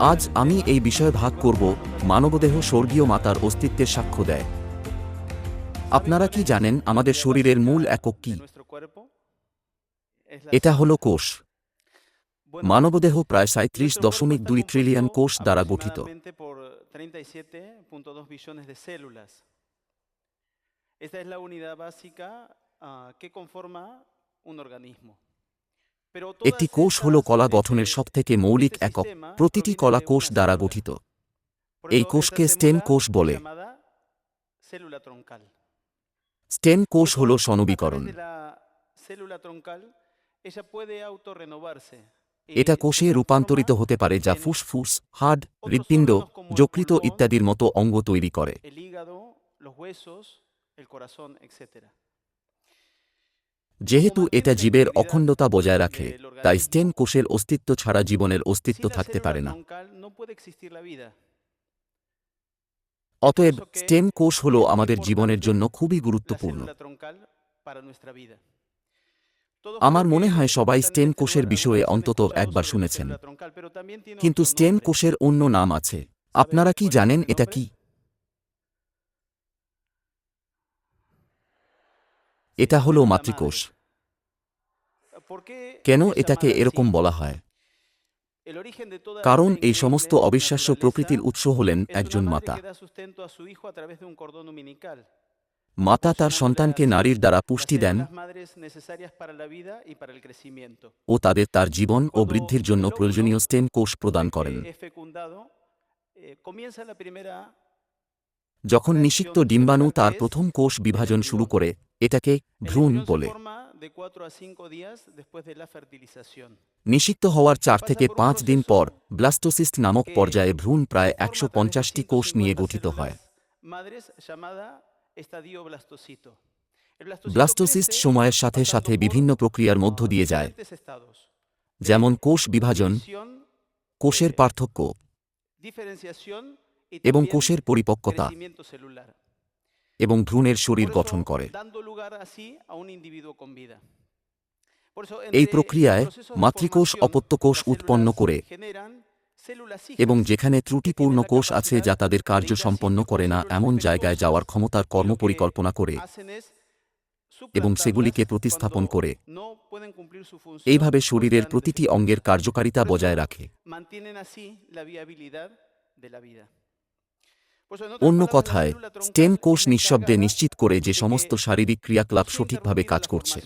আজ আমি এই বিষয়ে ভাগ করব মানবদেহ স্বর্গীয় মাতার অস্তিত্বের সাক্ষ্য দেয়। আপনারা কি জানেন আমাদের শরীরের মূল একক কি? এটা হল কোষ। মানবদেহ প্রায় সাঁত্রিশ দশমিক দুই ট্রিলিয়ন কোষ দ্বারা গঠিত। Esta es la unidad básica ah, que conforma un organismo. একটি কোষ হল কলা গঠনের সব থেকে মৌলিক একক, প্রতিটি কলা কোষ দ্বারা গঠিত। এই কোষকে স্টেম কোষ বলে। স্টেম কোষ হল সনবীকরণ। এটা কোষে রূপান্তরিত হতে পারে যা ফুসফুস, হাড, হৃৎপিণ্ড যকৃত ইত্যাদির মতো অঙ্গ তৈরি করে। যেহেতু এটা জীবের অখণ্ডতা বজায় রাখে, তাই স্টেন কোষের অস্তিত্ব ছাড়া জীবনের অস্তিত্ব থাকতে পারে না। অতএব স্টেম কোষ হল আমাদের জীবনের জন্য খুবই গুরুত্বপূর্ণ। আমার মনে হয় সবাই স্টেম কোষের বিষয়ে অন্তত একবার শুনেছেন। কিন্তু স্টেম কোষের অন্য নাম আছে। আপনারা কি জানেন এটা কি? এটা হল মাতৃকোষ। কেন এটাকে এরকম বলা হয়? কারণ এই সমস্ত অবিশ্বাস্য প্রকৃতির উৎস হলেন একজন মাতা। মাতা তার সন্তানকে নারীর দ্বারা পুষ্টি দেন ও তাদের তার জীবন ও বৃদ্ধির জন্য প্রয়োজনীয় স্টেন কোষ প্রদান করেন। যখন নিষিক্ত ডিম্বাণু তার প্রথম কোষ বিভাজন শুরু করে, এটাকে ভ্রূণ বলে। নিষিক্ত হওয়ার চার থেকে পাঁচ দিন পর, ব্লাস্টোসিস্ট নামক পর্যায়ে ভ্রূণ প্রায় একশো পঞ্চাশটি কোষ নিয়ে গঠিত হয়। ব্লাস্টোসিস্ট সময়ের সাথে সাথে বিভিন্ন প্রক্রিয়ার মধ্য দিয়ে যায়। যেমন কোষ বিভাজন, কোষের পার্থক্য। এবং কোষের পরিপক্কতা এবং ভ্রূণের শরীর গঠন করে। এই প্রক্রিয়ায় মাতৃকোষ অপত্যকোষ উৎপন্ন করে এবং যেখানে ত্রুটিপূর্ণ কোষ আছে যা তাদের কার্য সম্পন্ন করে না এমন জায়গায় যাওয়ার ক্ষমতার কর্ম পরিকল্পনা করে এবং সেগুলিকে প্রতিস্থাপন করে। এইভাবে শরীরের প্রতিটি অঙ্গের কার্যকারিতা বজায় রাখে। অন্য কথায়, স্টেম কোষ নিঃশব্দে নিশ্চিত করে যে সমস্ত শারীরিক ক্রিয়াকলাপ সঠিকভাবে কাজ করছে।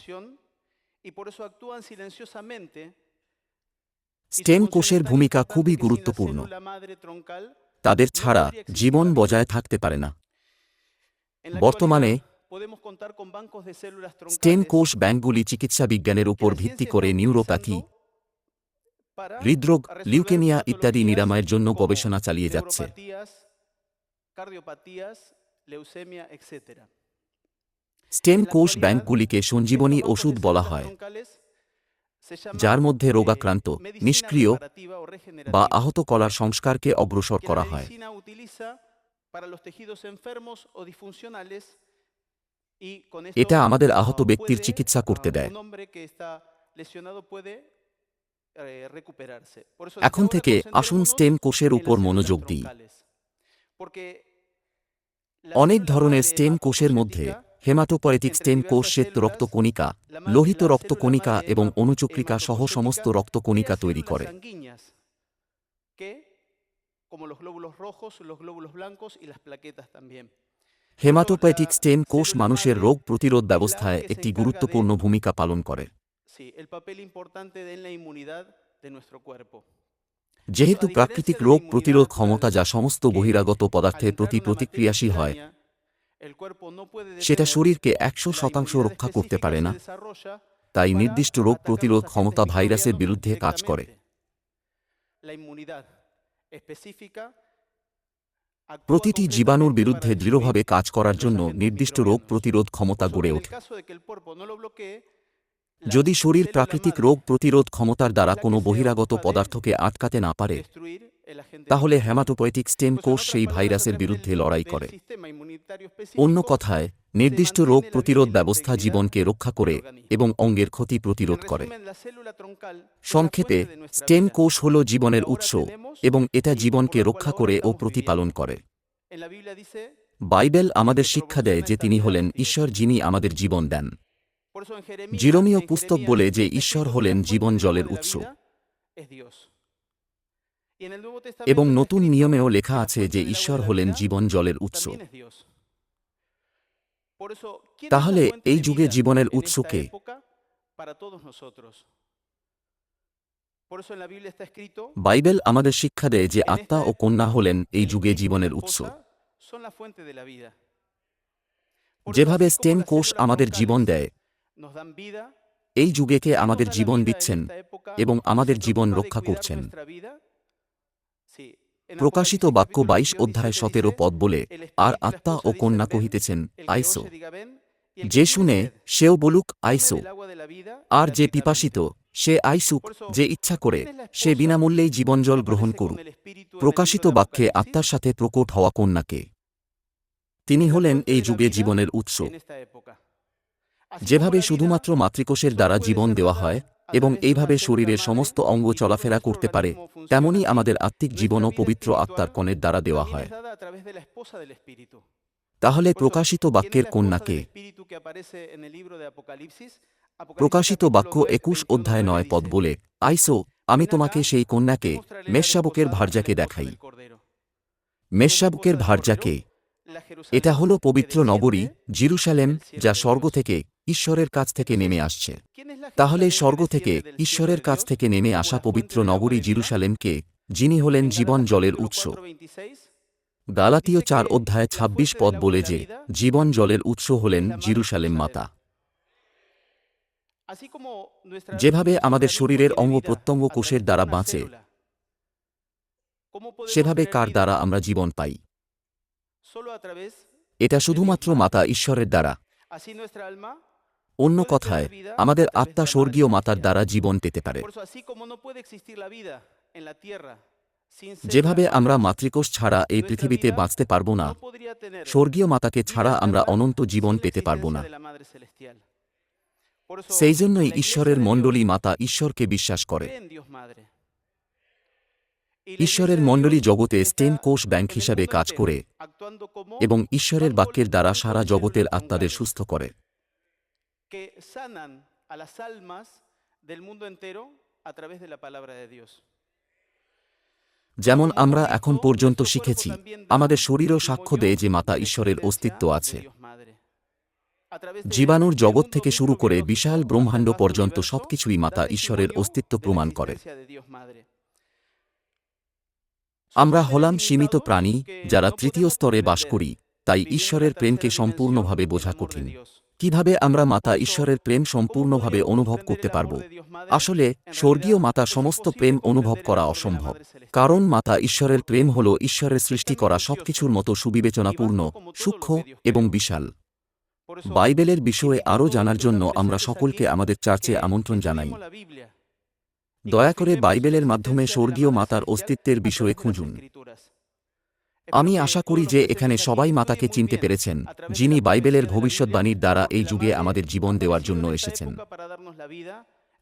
স্টেম কোষের ভূমিকা খুবই গুরুত্বপূর্ণ। তাদের ছাড়া জীবন বজায় থাকতে পারে না। বর্তমানে, স্টেম কোষ ব্যাংকগুলি চিকিৎসা বিজ্ঞানের উপর ভিত্তি করে নিউরোপ্যাথি, হৃদরোগ, লিউকেমিয়া ইত্যাদি নিরাময়ের জন্য গবেষণা চালিয়ে যাচ্ছে। কার্ডিওপ্যাথিয়াস লিউসেমিয়া ইত্যাদি স্টেম কোষ ব্যাংকগুলিকে সঞ্জীবনী ওষুধ বলা হয় যার মধ্যে রোগাক্রান্ত নিষ্ক্রিয় বা আহত কলার সংস্কারকে অগ্রসর করা হয়। এটা আমাদের আহত ব্যক্তির চিকিৎসা করতে দেয় এখন থেকে আসুন স্টেম কোষের উপর মনোযোগ দিই অনেক ধরনের স্টেম কোষের মধ্যে হেমাটোপয়েটিক স্টেম কোষ শ্বেত রক্তকণিকা, লোহিত রক্তকণিকা এবং অনুচক্রিকা সহ সমস্ত রক্তকণিকা তৈরি করে। হেমাটোপয়েটিক স্টেম কোষ মানুষের রোগ প্রতিরোধ ব্যবস্থায় একটি গুরুত্বপূর্ণ ভূমিকা পালন করে। যেহেতু প্রাকৃতিক রোগ প্রতিরোধ ক্ষমতা যা সমস্ত বহিরাগত পদার্থের প্রতি প্রতিক্রিয়াশীল হয়, সেটা শরীরকে একশো শতাংশ রক্ষা করতে পারে না। তাই নির্দিষ্ট রোগ প্রতিরোধ ক্ষমতা ভাইরাসের বিরুদ্ধে কাজ করে। প্রতিটি জীবাণুর বিরুদ্ধে দৃঢ়ভাবে কাজ করার জন্য নির্দিষ্ট রোগ প্রতিরোধ ক্ষমতা গড়ে ওঠে। যদি শরীর প্রাকৃতিক রোগ প্রতিরোধ ক্ষমতার দ্বারা কোনো বহিরাগত পদার্থকে আটকাতে না পারে, তাহলে হ্যামাটোপয়েটিক স্টেম কোষ সেই ভাইরাসের বিরুদ্ধে লড়াই করে। অন্য কথায়, নির্দিষ্ট রোগ প্রতিরোধ ব্যবস্থা জীবনকে রক্ষা করে এবং অঙ্গের ক্ষতি প্রতিরোধ করে। সংক্ষেপে, স্টেম কোষ হল জীবনের উৎস এবং এটা জীবনকে রক্ষা করে ও প্রতিপালন করে। বাইবেল আমাদের শিক্ষা দেয় যে তিনি হলেন ঈশ্বর যিনি আমাদের জীবন দেন। জিরোমীয় পুস্তক বলে যে ঈশ্বর হলেন জীবন জলের উৎস এবং নতুন নিয়মেও লেখা আছে যে ঈশ্বর হলেন জীবন জলের উৎস তাহলে এই যুগে জীবনের উৎস কে? বাইবেল আমাদের শিক্ষা দেয় যে আত্মা ও কন্যা হলেন এই যুগে জীবনের উৎস যেভাবে স্টেম কোষ আমাদের জীবন দেয় এই যুগেকে আমাদের জীবন দিচ্ছেন এবং আমাদের জীবন রক্ষা করছেন। প্রকাশিত বাক্য বাইশ অধ্যায় সতেরো পদ বলে আর আত্মা ও কন্যা কহিতেছেন আইসো। যে শুনে সেও বলুক আইসো। আর যে পিপাসিত সে আইসুক যে ইচ্ছা করে সে বিনামূল্যেই জীবনজল গ্রহণ করুক প্রকাশিত বাক্যে আত্মার সাথে প্রকট হওয়া কন্যাকে। তিনি হলেন এই যুগে জীবনের উৎস। যেভাবে শুধুমাত্র মাতৃকোষের দ্বারা জীবন দেওয়া হয় এবং এইভাবে শরীরের সমস্ত অঙ্গ চলাফেরা করতে পারে, তেমনি আমাদের আত্মিক জীবনও পবিত্র আত্মার কণের দ্বারা দেওয়া হয়। তাহলে প্রকাশিত বাক্যের কন্যাকে প্রকাশিত বাক্য একুশ অধ্যায় নয় পদ বলে, আইসো, আমি তোমাকে সেই কন্যাকে মেষশাবকের ভার্যাকে দেখাই। মেষশাবকের ভার্যাকে এটা হল পবিত্র নগরী জিরুসালেম, যা স্বর্গ থেকে ঈশ্বরের কাছ থেকে নেমে আসছে। তাহলে স্বর্গ থেকে ঈশ্বরের কাছ থেকে নেমে আসা পবিত্র নগরী জিরুসালেমকে, যিনি হলেন জীবন জলের উৎস। গালাতীয় চার অধ্যায় ২৬ পদ বলে যে, জীবন জলের উৎস হলেন জিরুসালেম মাতা। যেভাবে আমাদের শরীরের অঙ্গ প্রত্যঙ্গ কোষের দ্বারা বাঁচে, সেভাবে কার দ্বারা আমরা জীবন পাই? এটা শুধুমাত্র মাতা ঈশ্বরের দ্বারা। অন্য কথায় আমাদের আত্মা স্বর্গীয় মাতার দ্বারা জীবন পেতে পারে। যেভাবে আমরা মাতৃকোষ ছাড়া এই পৃথিবীতে বাঁচতে পারব না স্বর্গীয় মাতাকে ছাড়া আমরা অনন্ত জীবন পেতে পারব না। সেই জন্যই ঈশ্বরের মণ্ডলী মাতা ঈশ্বরকে বিশ্বাস করে। ঈশ্বরের মণ্ডলী জগতে স্টেম কোষ ব্যাংক হিসাবে কাজ করে এবং ঈশ্বরের বাক্যের দ্বারা সারা জগতের আত্মাদের সুস্থ করে। Que sanan a las almas del mundo entero a través de la palabra de Dios. যেমন আমরা এখন পর্যন্ত শিখেছি, আমাদের শরীরও সাক্ষ্য দেয় যে মাতা ঈশ্বরের অস্তিত্ব আছে। জীবাণুর জগৎ থেকে শুরু করে বিশাল ব্রহ্মাণ্ড পর্যন্ত সবকিছুই মাতা ঈশ্বরের অস্তিত্ব প্রমাণ করে। আমরা হলাম সীমিত প্রাণী যারা তৃতীয় স্তরে বাস করি, তাই ঈশ্বরের প্রেমকে সম্পূর্ণভাবে বোঝা কঠিন। কীভাবে আমরা মাতা ঈশ্বরের প্রেম সম্পূর্ণভাবে অনুভব করতে পারব? আসলে, স্বর্গীয় মাতা সমস্ত প্রেম অনুভব করা অসম্ভব। কারণ মাতা ঈশ্বরের প্রেম হল ঈশ্বরের সৃষ্টি করা সবকিছুর মতো সুবিবেচনাপূর্ণ, সূক্ষ্ম এবং বিশাল। বাইবেলের বিষয়ে আরও জানার জন্য আমরা সকলকে আমাদের চার্চে আমন্ত্রণ জানাই। দয়া করে বাইবেলের মাধ্যমে স্বর্গীয় মাতার অস্তিত্বের বিষয়ে খুঁজুন। আমি আশা করি যে এখানে সবাই মাতাকে চিনতে পেরেছেন, যিনি বাইবেলের ভবিষ্যৎবাণীর দ্বারা এই যুগে আমাদের জীবন দেওয়ার জন্য এসেছেন।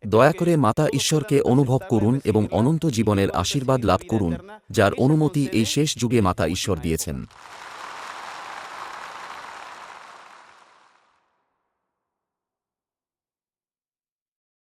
দয়া করে মাতা ঈশ্বরকে অনুভব করুন এবং অনন্ত জীবনের আশীর্বাদ লাভ করুন, যার অনুমতি এই শেষ যুগে মাতা ঈশ্বর দিয়েছেন।